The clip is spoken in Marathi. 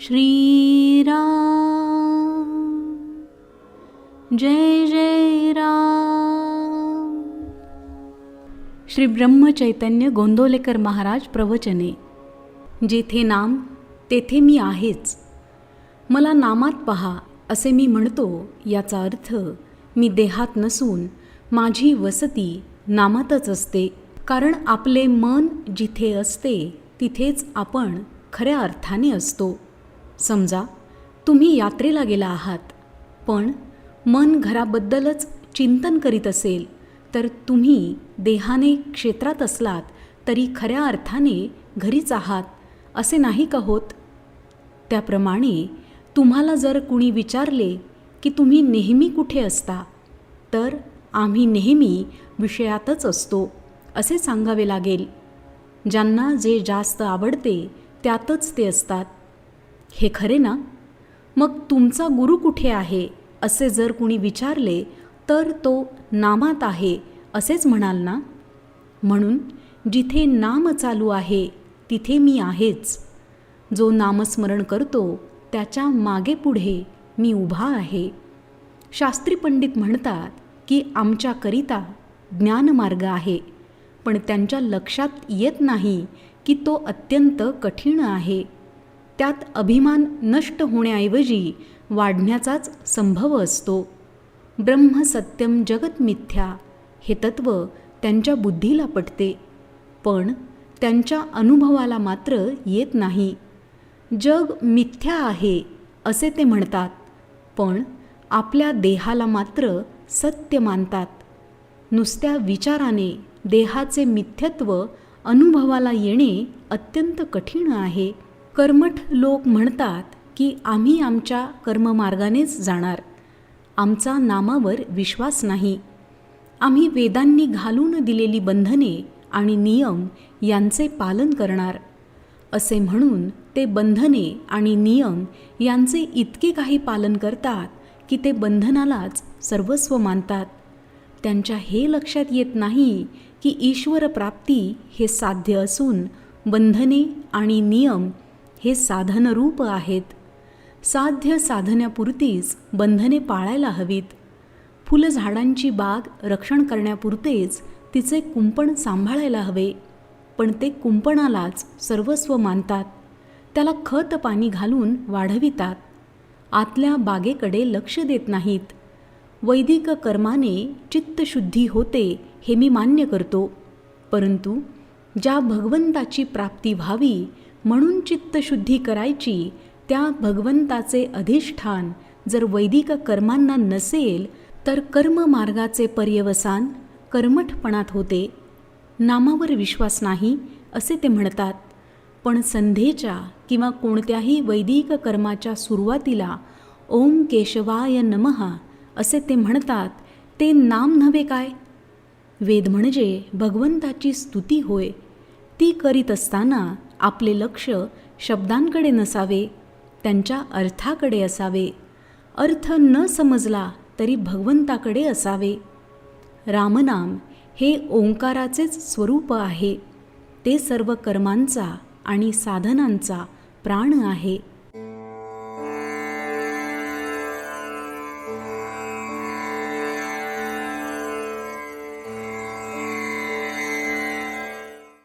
श्रीराम। जय जय राम। श्री ब्रह्मचैतन्य गोंदोलेकर महाराज प्रवचने जेथे नाम तेथे मी आहेच. मला नामात पहा असे मी म्हणतो याचा अर्थ मी देहात नसून माझी वसती नामातच असते. कारण आपले मन जिथे असते तिथेच आपण खऱ्या अर्थाने असतो. समजा तुम्ही यात्रेला गेला आहात पण मन घराबद्दलच चिंतन करीत असेल तर तुम्ही देहाने क्षेत्रात असलात तरी खऱ्या अर्थाने घरीच आहात असे नाही का होत? त्याप्रमाणे तुम्हाला जर कुणी विचारले की तुम्ही नेहमी कुठे असता तर आम्ही नेहमी विषयातच असतो असे सांगावे लागेल. ज्यांना जे जास्त आवडते त्यातच ते असतात. हे खरे ना? मग तुमचा गुरु कुठे आहे असे जर कुणी विचारले तर तो नामात आहे असेच म्हणाल ना? म्हणून जिथे नाम चालू आहे तिथे मी आहेच. जो नामस्मरण करतो त्याच्यामागे पुढे मी उभा आहे. शास्त्री पंडित म्हणतात की आमच्याकरिता ज्ञानमार्ग आहे पण त्यांच्या लक्षात येत नाही की तो अत्यंत कठीण आहे. त्यात अभिमान नष्ट होण्याऐवजी वाढण्याचाच संभव असतो. ब्रह्म सत्यम जगत मिथ्या हे तत्व त्यांच्या बुद्धीला पटते. पण त्यांच्या अनुभवाला मात्र येत नाही. जग मिथ्या आहे असे ते म्हणतात पण आपल्या देहाला मात्र सत्य मानतात. नुसत्या विचाराने देहाचे मिथ्यत्व अनुभवाला येणे अत्यंत कठीण आहे. कर्मठ लोक म्हणतात की आम्ही आमच्या कर्ममार्गानेच जाणार. आमचा नामावर विश्वास नाही. आम्ही वेदांनी घालून दिलेली बंधने आणि नियम यांचे पालन करणार. असे म्हणून ते बंधने आणि नियम यांचे इतके काही पालन करतात की ते बंधनालाच सर्वस्व मानतात. त्यांच्या हे लक्षात येत नाही की ईश्वर प्राप्ती हे साध्य असून बंधने आणि नियम हे साधनरूप आहेत. साध्य साधण्यापुरतीच बंधने पाळायला हवीत. फुलझाडांची बाग रक्षण करण्यापुरतेच तिचे कुंपण सांभाळायला हवे. पण ते कुंपणालाच सर्वस्व मानतात. त्याला खत पाणी घालून वाढवितात. आतल्या बागेकडे लक्ष देत नाहीत. वैदिक कर्माने चित्तशुद्धी होते हे मी मान्य करतो. परंतु ज्या भगवंताची प्राप्ती व्हावी म्हणून चित्तशुद्धी करायची त्या भगवंताचे अधिष्ठान जर वैदिक कर्मांना नसेल तर कर्ममार्गाचे पर्यवसान कर्मठपणात होते. नामावर विश्वास नाही असे ते म्हणतात. पण संध्येच्या किंवा कोणत्याही वैदिक कर्माच्या सुरुवातीला ओम केशवाय नमहा असे ते म्हणतात ते नाम नव्हे काय? वेद म्हणजे भगवंताची स्तुती होय. ती करीत असताना आपले लक्ष शब्दांकडे नसावे त्यांच्या अर्थाकडे असावे. अर्थ न समजला तरी भगवंताकडे असावे. रामनाम हे ओंकाराचेच स्वरूप आहे. ते सर्व कर्मांचा आणि साधनांचा प्राण आहे.